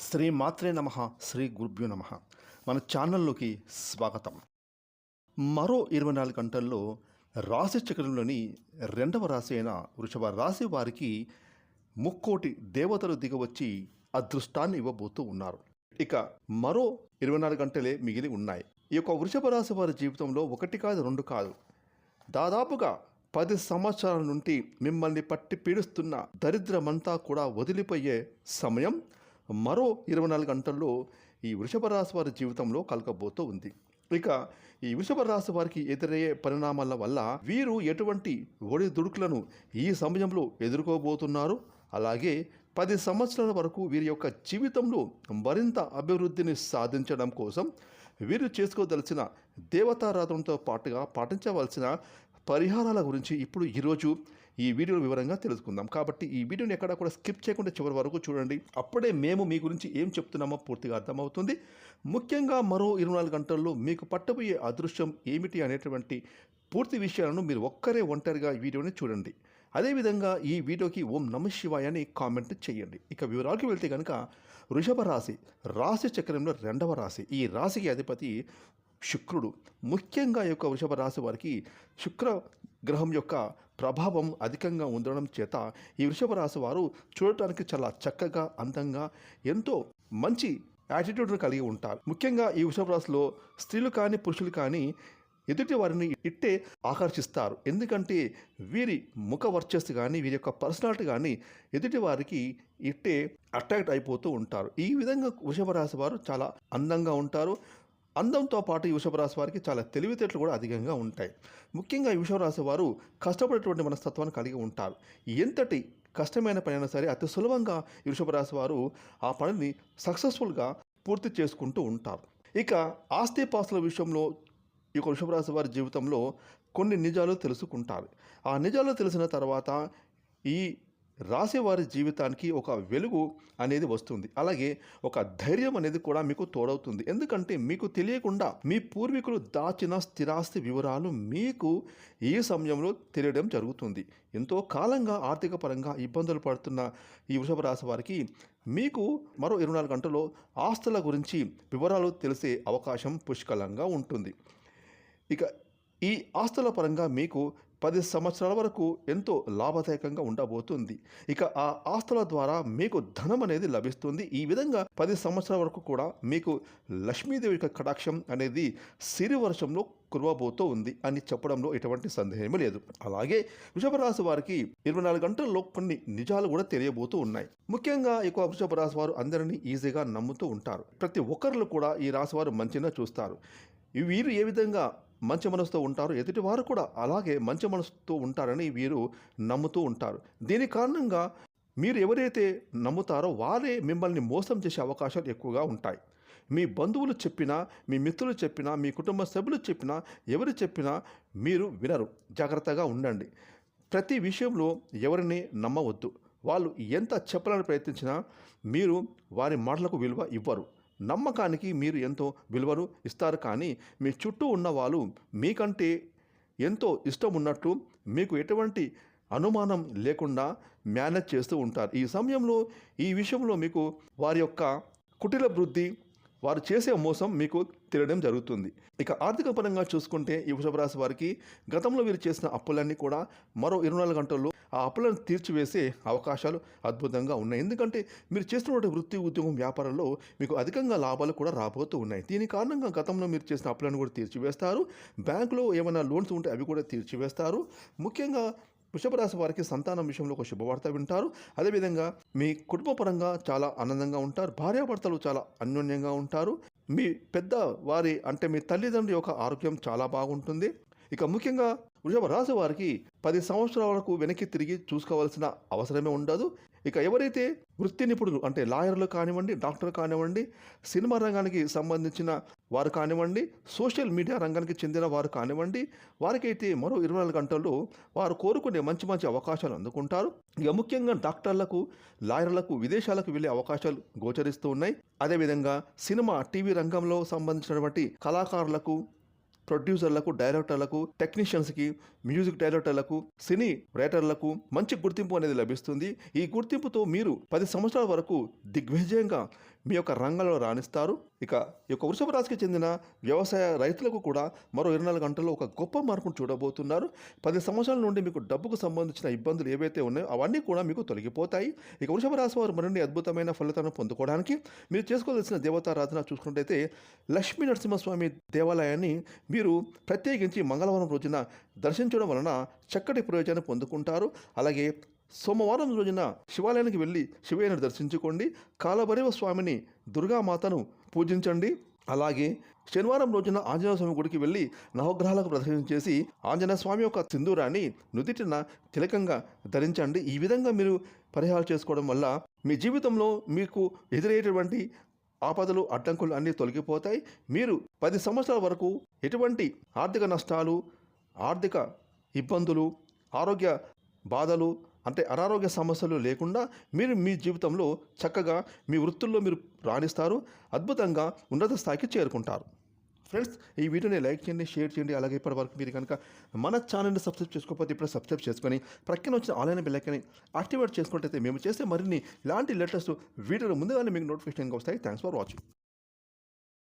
శ్రీ మాత్రే నమ శ్రీ గురుభ్యో నమ. మన ఛానల్లోకి స్వాగతం. మరో ఇరవై నాలుగు గంటల్లో రాశి చక్రంలోని రెండవ రాశి అయిన వృషభ రాశి వారికి ముక్కోటి దేవతలు దిగవచ్చి అదృష్టాన్ని ఇవ్వబోతూ ఉన్నారు. ఇక మరో ఇరవై నాలుగు గంటలే మిగిలి ఉన్నాయి. ఈ యొక్క వృషభ రాశి వారి జీవితంలో ఒకటి కాదు రెండు కాదు. దాదాపుగా పది సంవత్సరాల నుండి మిమ్మల్ని పట్టి పీడిస్తున్న దరిద్రమంతా కూడా వదిలిపోయే సమయం మరో ఇరవై నాలుగు గంటల్లో ఈ వృషభ రాశి వారి జీవితంలో కలగబోతూ ఉంది. ఇక ఈ వృషభ రాశి వారికి ఎదురయ్యే పరిణామాల వల్ల వీరు ఎటువంటి ఒడిదుడుకులను ఈ సమయంలో ఎదుర్కోబోతున్నారు? అలాగే పది సంవత్సరాల వరకు వీరి యొక్క జీవితంలో మరింత అభివృద్ధిని సాధించడం కోసం వీరు చేసుకోదలిచిన దేవతారాధనతో పాటుగా పాటించవలసిన పరిహారాల గురించి ఇప్పుడు ఈరోజు ఈ వీడియోలో వివరంగా తెలుసుకుందాం. కాబట్టి ఈ వీడియోని ఎక్కడ కూడా స్కిప్ చేయకుండా చివరి వరకు చూడండి. అప్పుడే మేము మీ గురించి ఏం చెప్తున్నామో పూర్తిగా అర్థమవుతుంది. ముఖ్యంగా మరో ఇరవై నాలుగు గంటల్లో మీకు పట్టబోయే అదృశ్యం ఏమిటి అనేటువంటి పూర్తి విషయాలను మీరు ఒక్కరే ఒంటరిగా ఈ వీడియోని చూడండి. అదేవిధంగా ఈ వీడియోకి ఓం నమ శివాయ అని కామెంట్ చేయండి. ఇక వివరాలకు వెళ్తే కనుక వృషభ రాశి రాశి చక్రంలో రెండవ రాశి. ఈ రాశికి అధిపతి శుక్రుడు. ముఖ్యంగా ఈ యొక్క వృషభ రాశి వారికి శుక్ర గ్రహం యొక్క ప్రభావం అధికంగా ఉండడం చేత ఈ వృషభ రాశి వారు చూడటానికి చాలా చక్కగా అందంగా ఎంతో మంచి యాటిట్యూడ్ను కలిగి ఉంటారు. ముఖ్యంగా ఈ వృషభ రాశిలో స్త్రీలు కానీ పురుషులు కానీ ఎదుటి వారిని ఇట్టే ఆకర్షిస్తారు. ఎందుకంటే వీరి ముఖ వర్చస్సు కానీ వీరి యొక్క పర్సనాలిటీ కానీ ఎదుటి వారికి ఇట్టే అట్రాక్ట్ అయిపోతూ ఉంటారు. ఈ విధంగా వృషభ రాశి వారు చాలా అందంగా ఉంటారు. అందంతో పాటు ఈ వృషభ రాశి వారికి చాలా తెలివితేటలు కూడా అధికంగా ఉంటాయి. ముఖ్యంగా ఈ వృషభరాశి వారు కష్టపడేటువంటి మనస్తత్వాన్ని కలిగి ఉంటారు. ఎంతటి కష్టమైన పని అయినా సరే అతి సులభంగా ఈ వృషభ రాశి వారు ఆ పనిని సక్సెస్ఫుల్గా పూర్తి చేసుకుంటూ ఉంటారు. ఇక ఆస్తిపాస్తుల విషయంలో ఈ యొక్క వృషభరాశి వారి జీవితంలో కొన్ని నిజాలు తెలుసుకుంటారు. ఆ నిజాలు తెలిసిన తర్వాత ఈ రాసేవారి జీవితానికి ఒక వెలుగు అనేది వస్తుంది. అలాగే ఒక ధైర్యం అనేది కూడా మీకు తోడవుతుంది. ఎందుకంటే మీకు తెలియకుండా మీ పూర్వీకులు దాచిన స్థిరాస్తి వివరాలు మీకు ఈ సమయంలో తెలియడం జరుగుతుంది. ఎంతో కాలంగా ఆర్థిక పరంగా ఇబ్బందులు పడుతున్న ఈ వృషభ రాశి వారికి మీకు మరో ఇరవై నాలుగు గంటల్లో ఆస్తుల గురించి వివరాలు తెలిసే అవకాశం పుష్కలంగా ఉంటుంది. ఇక ఈ ఆస్తుల పరంగా మీకు పది సంవత్సరాల వరకు ఎంతో లాభదాయకంగా ఉండబోతుంది. ఇక ఆ ఆస్తుల ద్వారా మీకు ధనం అనేది లభిస్తుంది. ఈ విధంగా పది సంవత్సరాల వరకు కూడా మీకు లక్ష్మీదేవి యొక్క కటాక్షం అనేది సిరి వర్షంలో కురవబోతూ ఉంది అని చెప్పడంలో ఎటువంటి సందేహం లేదు. అలాగే వృషభరాశి వారికి ఇరవై నాలుగు గంటల్లో కొన్ని నిజాలు కూడా తెలియబోతూ ఉన్నాయి. ముఖ్యంగా ఎక్కువ వృషభ రాశి వారు అందరినీ ఈజీగా నమ్ముతూ ఉంటారు. ప్రతి ఒక్కరిలో కూడా ఈ రాశి వారు మంచిగా చూస్తారు. వీరు ఏ విధంగా మంచి మనసుతో ఉంటారు. ఎదుటి వారు కూడా అలాగే మంచి మనసుతో ఉంటారని వీరు నమ్ముతూ ఉంటారు. దీని కారణంగా మీరు ఎవరైతే నమ్ముతారో వారే మిమ్మల్ని మోసం చేసే అవకాశాలు ఎక్కువగా ఉంటాయి. మీ బంధువులు చెప్పినా మీ మిత్రులు చెప్పినా మీ కుటుంబ సభ్యులు చెప్పినా ఎవరు చెప్పినా మీరు వినరు. జాగ్రత్తగా ఉండండి. ప్రతి విషయంలో ఎవరిని నమ్మవద్దు. వాళ్ళు ఎంత చెప్పాలని ప్రయత్నించినా మీరు వారి మాటలకు విలువ ఇవ్వరు. నమ్మకానికి మీరు ఎంతో విలువను ఇస్తారు కానీ మీ చుట్టూ ఉన్న వాళ్ళు మీకంటే ఎంతో ఇష్టం ఉన్నట్టు మీకు ఎటువంటి అనుమానం లేకుండా మేనేజ్ చేస్తూ ఉంటారు. ఈ సమయంలో ఈ విషయంలో మీకు వారి యొక్క కుటిల వృద్ధి వారు చేసే మోసం మీకు తెలియడం జరుగుతుంది. ఇక ఆర్థిక పరంగా చూసుకుంటే ఈ వృషభ రాశి వారికి గతంలో వీరు చేసిన అప్పులన్నీ కూడా మరో ఇరవై నాలుగు గంటల్లో ఆ అప్పులను తీర్చివేసే అవకాశాలు అద్భుతంగా ఉన్నాయి. ఎందుకంటే మీరు చేస్తున్నటువంటి వృత్తి ఉద్యోగం వ్యాపారంలో మీకు అధికంగా లాభాలు కూడా రాబోతూ ఉన్నాయి. దీని కారణంగా గతంలో మీరు చేసిన అప్పులను కూడా తీర్చివేస్తారు. బ్యాంకులో ఏమైనా లోన్స్ ఉంటే అవి కూడా తీర్చివేస్తారు. ముఖ్యంగా వృషభ రాశి వారికి సంతానం విషయంలో ఒక శుభవార్త వింటారు. అదేవిధంగా మీ కుటుంబ పరంగా చాలా ఆనందంగా ఉంటారు. భార్యాభర్తలు చాలా అన్యోన్యంగా ఉంటారు. మీ పెద్ద వారి అంటే మీ తల్లిదండ్రుల యొక్క ఆరోగ్యం చాలా బాగుంటుంది. ఇక ముఖ్యంగా వృషభ రాశి వారికి పది సంవత్సరాల వరకు వెనక్కి తిరిగి చూసుకోవాల్సిన అవసరమే ఉండదు. ఇక ఎవరైతే వృత్తి నిపుణులు అంటే లాయర్లు కానివ్వండి డాక్టర్లు కానివ్వండి సినిమా రంగానికి సంబంధించిన వారు కానివ్వండి సోషల్ మీడియా రంగానికి చెందిన వారు కానివ్వండి వారికైతే మరో ఇరవై నాలుగు గంటల్లో వారు కోరుకునే మంచి మంచి అవకాశాలు అందుకుంటారు. ఇక ముఖ్యంగా డాక్టర్లకు లాయర్లకు విదేశాలకు వెళ్ళే అవకాశాలు గోచరిస్తూ ఉన్నాయి. అదేవిధంగా సినిమా టీవీ రంగంలో సంబంధించినటువంటి కళాకారులకు ప్రొడ్యూసర్లకు డైరెక్టర్లకు టెక్నీషియన్స్కి మ్యూజిక్ డైరెక్టర్లకు సినీ రైటర్లకు మంచి గుర్తింపు అనేది లభిస్తుంది. ఈ గుర్తింపుతో మీరు పది సంవత్సరాల వరకు దిగ్విజయంగా మీ యొక్క రంగంలో రాణిస్తారు. ఇక ఈ యొక్క వృషభ రాశికి చెందిన వ్యవసాయ రైతులకు కూడా మరో ఇరవై నాలుగు గంటల్లో ఒక గొప్ప మార్పును చూడబోతున్నారు. పది సంవత్సరాల నుండి మీకు డబ్బుకు సంబంధించిన ఇబ్బందులు ఏవైతే ఉన్నాయో అవన్నీ కూడా మీకు తొలగిపోతాయి. ఇక వృషభ రాశి వారు మరిన్ని అద్భుతమైన ఫలితాలను పొందుకోవడానికి మీరు చేసుకోవాల్సిన దేవతారాధన చూసుకున్నట్టయితే లక్ష్మీ నరసింహస్వామి దేవాలయాన్ని మీరు ప్రత్యేకించి మంగళవారం రోజున దర్శించడం వలన చక్కటి ప్రయోజనం పొందుకుంటారు. అలాగే సోమవారం రోజున శివాలయానికి వెళ్ళి శివయ్యను దర్శించుకోండి. కాలభైరవ స్వామిని దుర్గామాతను పూజించండి. అలాగే శనివారం రోజున ఆంజనేయ స్వామి గుడికి వెళ్ళి నవగ్రహాలకు ప్రదర్శన చేసి ఆంజనేయ స్వామి యొక్క సింధూరాన్ని నుదిటిన తిలకంగా ధరించండి. ఈ విధంగా మీరు పరిహారం చేసుకోవడం వల్ల మీ జీవితంలో మీకు ఎదురయ్యేటువంటి ఆపదలు అడ్డంకులు అన్నీ తొలగిపోతాయి. మీరు పది సంవత్సరాల వరకు ఎటువంటి ఆర్థిక నష్టాలు ఆర్థిక ఇబ్బందులు ఆరోగ్య బాధలు అంటే అనారోగ్య సమస్యలు లేకుండా మీరు మీ జీవితంలో చక్కగా మీ వృత్తుల్లో మీరు రాణిస్తారు అద్భుతంగా ఉన్నత స్థాయికి చేరుకుంటారు. ఫ్రెండ్స్ ఈ వీడియోని లైక్ చేయండి షేర్ చేయండి. అలాగే ఇప్పటి వరకు మీరు కనుక మన ఛానల్ని సబ్స్క్రైబ్ చేసుకోకపోతే ఇప్పుడు సబ్స్క్రైబ్ చేసుకొని ప్రక్కన వచ్చిన ఆన్లైన్ బెల్లైకని యాక్టివేట్ చేసుకున్నట్టయితే మేము చేసే మరిన్ని ఇలాంటి లేటెస్ట్ వీడియోలు ముందుగానే మీకు నోటిఫికేషన్గా వస్తాయి. Thanks for watching